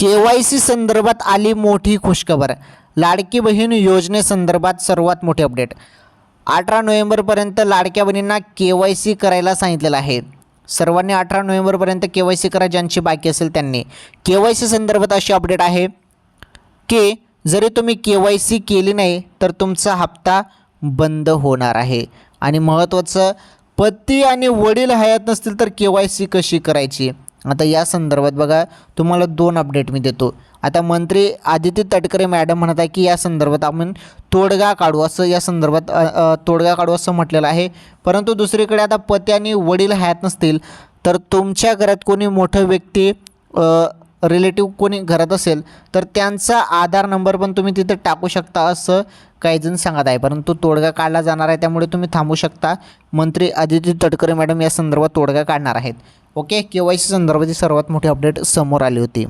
के Y C संदर्भात आली मोठी खुशखबर. लाडकी बहीण योजनेसंदर्भात सर्वात मोठी अपडेट. अठरा नोव्हेंबरपर्यंत लाडक्या बहिणींना के वाय सी करायला सांगितलेलं आहे. सर्वांनी अठरा नोव्हेंबरपर्यंत के वाय सी करा ज्यांची बाकी असेल त्यांनी. के वाय सी संदर्भात अशी अपडेट आहे की जरी तुम्ही के वाय सी केली नाही तर तुमचा हप्ता बंद होणार आहे. आणि महत्त्वाचं पती आणि वडील हयात नसतील तर के वाय सी कशी करायची? आता या संदर्भात बघा तुम्हाला दोन अपडेट मी देतो. आता मंत्री आदित्य तटकरे मॅडम म्हणत आहे की या संदर्भात आपण तोडगा काढू असं या संदर्भात तोडगा काढू असं म्हटलेलं आहे. परंतु दुसरीकडे आता पती आणि वडील हयात नसतील तर तुमच्या घरात कोणी मोठं व्यक्ती रिलेटिव्ह कोणी घरात असेल तर त्यांचा आधार नंबर पण तुम्ही तिथे टाकू शकता असं काही जण सांगत आहे. परंतु तोडगा काढला जाणार आहे त्यामुळे तुम्ही थांबू शकता. मंत्री आदिती तटकरे मॅडम या संदर्भात तोडगा काढणार आहेत. ओके? के वाय सी संदर्भाची सर्वात मोठी अपडेट समोर आली होती.